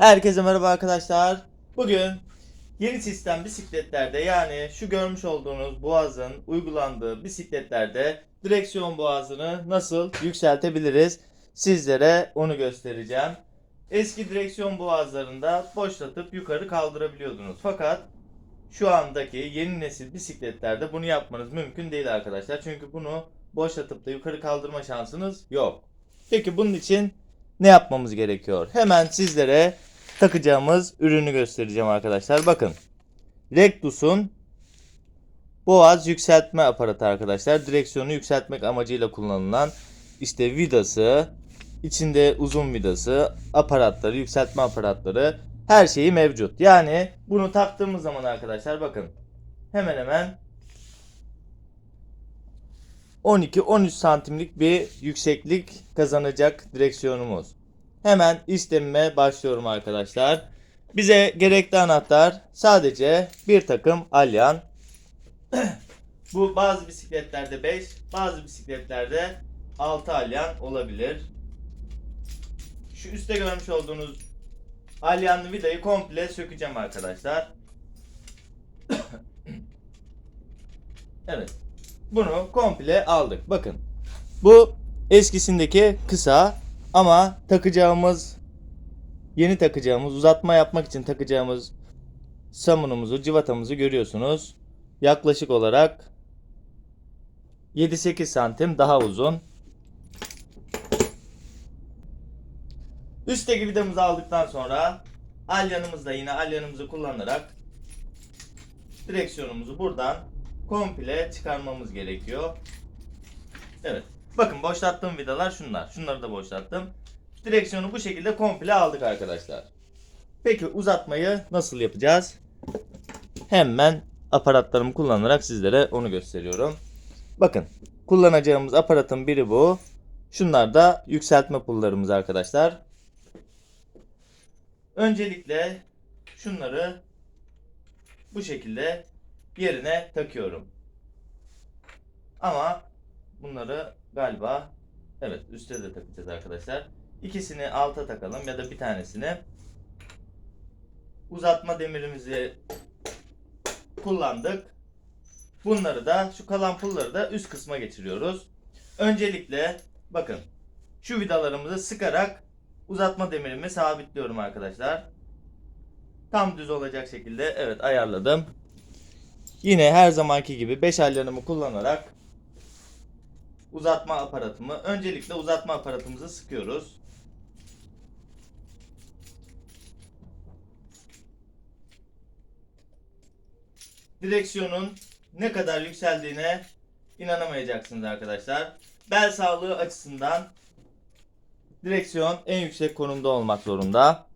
Herkese merhaba arkadaşlar. Bugün yeni sistem bisikletlerde yani şu görmüş olduğunuz boğazın uygulandığı bisikletlerde direksiyon boğazını nasıl yükseltebiliriz? Sizlere onu göstereceğim. Eski direksiyon boğazlarında boşlatıp yukarı kaldırabiliyordunuz. Fakat şu andaki yeni nesil bisikletlerde bunu yapmanız mümkün değil arkadaşlar. Çünkü bunu boşlatıp da yukarı kaldırma şansınız yok. Peki bunun için ne yapmamız gerekiyor? Hemen sizlere takacağımız ürünü göstereceğim arkadaşlar. Bakın. Rectus'un boğaz yükseltme aparatı arkadaşlar. Direksiyonu yükseltmek amacıyla kullanılan işte vidası, içinde uzun vidası, aparatları, yükseltme aparatları her şeyi mevcut. Yani bunu taktığımız zaman arkadaşlar bakın hemen hemen 12-13 santimlik bir yükseklik kazanacak direksiyonumuz. Hemen işlemime başlıyorum arkadaşlar. Bize gerekli anahtar sadece bir takım alyan. Bu bazı bisikletlerde 5, bazı bisikletlerde 6 alyan olabilir. Şu üstte görmüş olduğunuz alyanlı vidayı komple sökeceğim arkadaşlar. evet. Bunu komple aldık. Bakın. Bu eskisindeki kısa ama takacağımız yeni takacağımız uzatma yapmak için takacağımız samunumuzu, civatamızı görüyorsunuz. Yaklaşık olarak 7-8 santim daha uzun. Üstteki vidamızı aldıktan sonra alyanımızda yine alyanımızı kullanarak direksiyonumuzu buradan komple çıkarmamız gerekiyor. Evet. Bakın boşlattığım vidalar şunlar. Şunları da boşlattım. Direksiyonu bu şekilde komple aldık arkadaşlar. Peki uzatmayı nasıl yapacağız? Hemen aparatlarımı kullanarak sizlere onu gösteriyorum. Bakın kullanacağımız aparatın biri bu. Şunlar da yükseltme pullarımız arkadaşlar. Öncelikle şunları bu şekilde yerine takıyorum. Ama bunları galiba evet üstte de takacağız arkadaşlar. İkisini alta takalım ya da bir tanesini uzatma demirimizi kullandık. Bunları da şu kalan pulları da üst kısma geçiriyoruz. Öncelikle bakın şu vidalarımızı sıkarak uzatma demirimi sabitliyorum arkadaşlar. Tam düz olacak şekilde evet ayarladım. Yine her zamanki gibi 5 alyanımı kullanarak uzatma aparatımı öncelikle uzatma aparatımızı sıkıyoruz. Direksiyonun ne kadar yükseldiğine inanamayacaksınız arkadaşlar. Bel sağlığı açısından direksiyon en yüksek konumda olmak zorunda.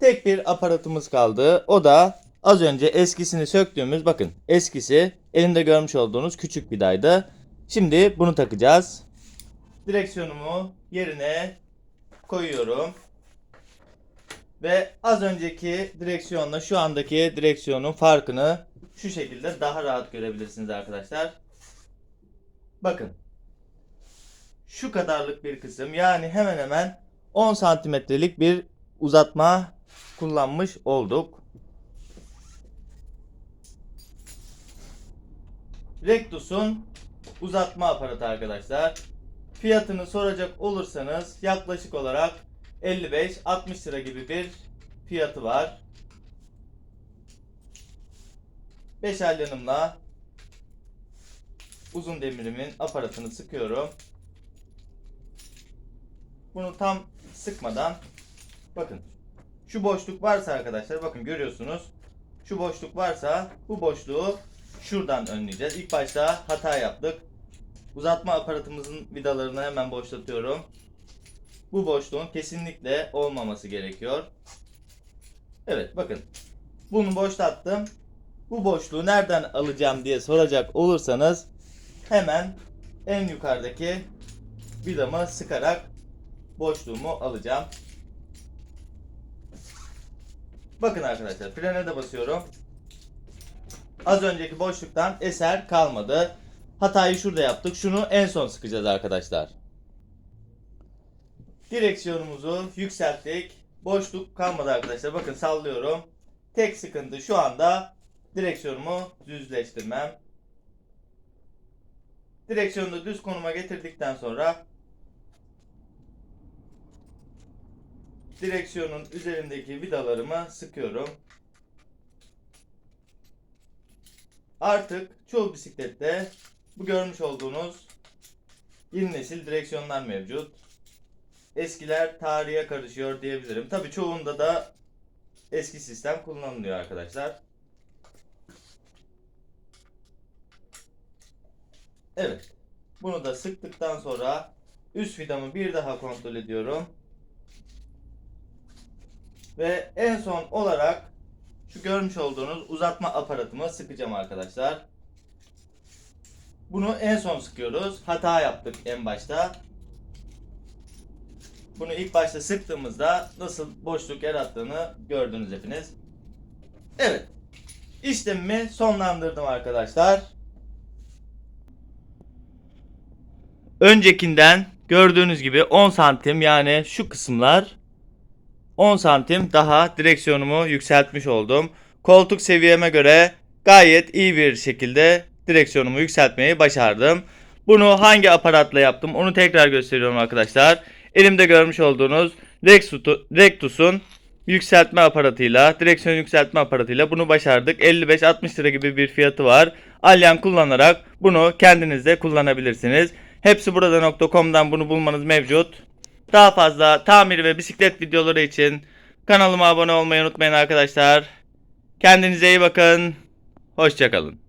Tek bir aparatımız kaldı. O da az önce eskisini söktüğümüz bakın eskisi elimde görmüş olduğunuz küçük vidaydı. Şimdi bunu takacağız. Direksiyonumu yerine koyuyorum. Ve az önceki direksiyonla şu andaki direksiyonun farkını şu şekilde daha rahat görebilirsiniz arkadaşlar. Bakın. Şu kadarlık bir kısım yani hemen hemen 10 santimetrelik bir uzatma kullanmış olduk. Rectus'un uzatma aparatı arkadaşlar. Fiyatını soracak olursanız yaklaşık olarak 55-60 lira gibi bir fiyatı var. 5 alyanımla uzun demirimin aparatını sıkıyorum. Bunu tam sıkmadan bakın şu boşluk varsa arkadaşlar bakın görüyorsunuz. Şu boşluk varsa bu boşluğu şuradan önleyeceğiz. İlk başta hata yaptık. Uzatma aparatımızın vidalarını hemen boşlatıyorum. Bu boşluğun kesinlikle olmaması gerekiyor. Evet bakın. Bunu boşlattım. Bu boşluğu nereden alacağım diye soracak olursanız hemen en yukarıdaki vidamı sıkarak boşluğumu alacağım. Bakın arkadaşlar frene de basıyorum. Az önceki boşluktan eser kalmadı. Hatayı şurada yaptık. Şunu en son sıkacağız arkadaşlar. Direksiyonumuzu yükselttik boşluk kalmadı arkadaşlar. Bakın sallıyorum. Tek sıkıntı şu anda direksiyonumu düzleştirmem. Direksiyonu da düz konuma getirdikten sonra direksiyonun üzerindeki vidalarımı sıkıyorum. Artık çoğu bisiklette bu görmüş olduğunuz yeni nesil direksiyonlar mevcut. Eskiler tarihe karışıyor diyebilirim. Tabii çoğunda da eski sistem kullanılıyor arkadaşlar. Evet. Bunu da sıktıktan sonra üst vidamı bir daha kontrol ediyorum. Ve en son olarak şu görmüş olduğunuz uzatma aparatımı sıkacağım arkadaşlar. Bunu en son sıkıyoruz. Hata yaptık en başta. Bunu ilk başta sıktığımızda nasıl boşluk yarattığını gördünüz hepiniz. Evet. İşlemimi sonlandırdım arkadaşlar. Öncekinden gördüğünüz gibi 10 santim yani şu kısımlar 10 santim daha direksiyonumu yükseltmiş oldum. Koltuk seviyeme göre gayet iyi bir şekilde direksiyonumu yükseltmeyi başardım. Bunu hangi aparatla yaptım onu tekrar gösteriyorum arkadaşlar. Elimde görmüş olduğunuz Rectus'un yükseltme aparatıyla, direksiyon yükseltme aparatıyla bunu başardık. 55-60 lira gibi bir fiyatı var. Alyan kullanarak bunu kendiniz de kullanabilirsiniz. Hepsi burada.com'dan bunu bulmanız mevcut. Daha fazla tamir ve bisiklet videoları için kanalıma abone olmayı unutmayın arkadaşlar. Kendinize iyi bakın. Hoşçakalın.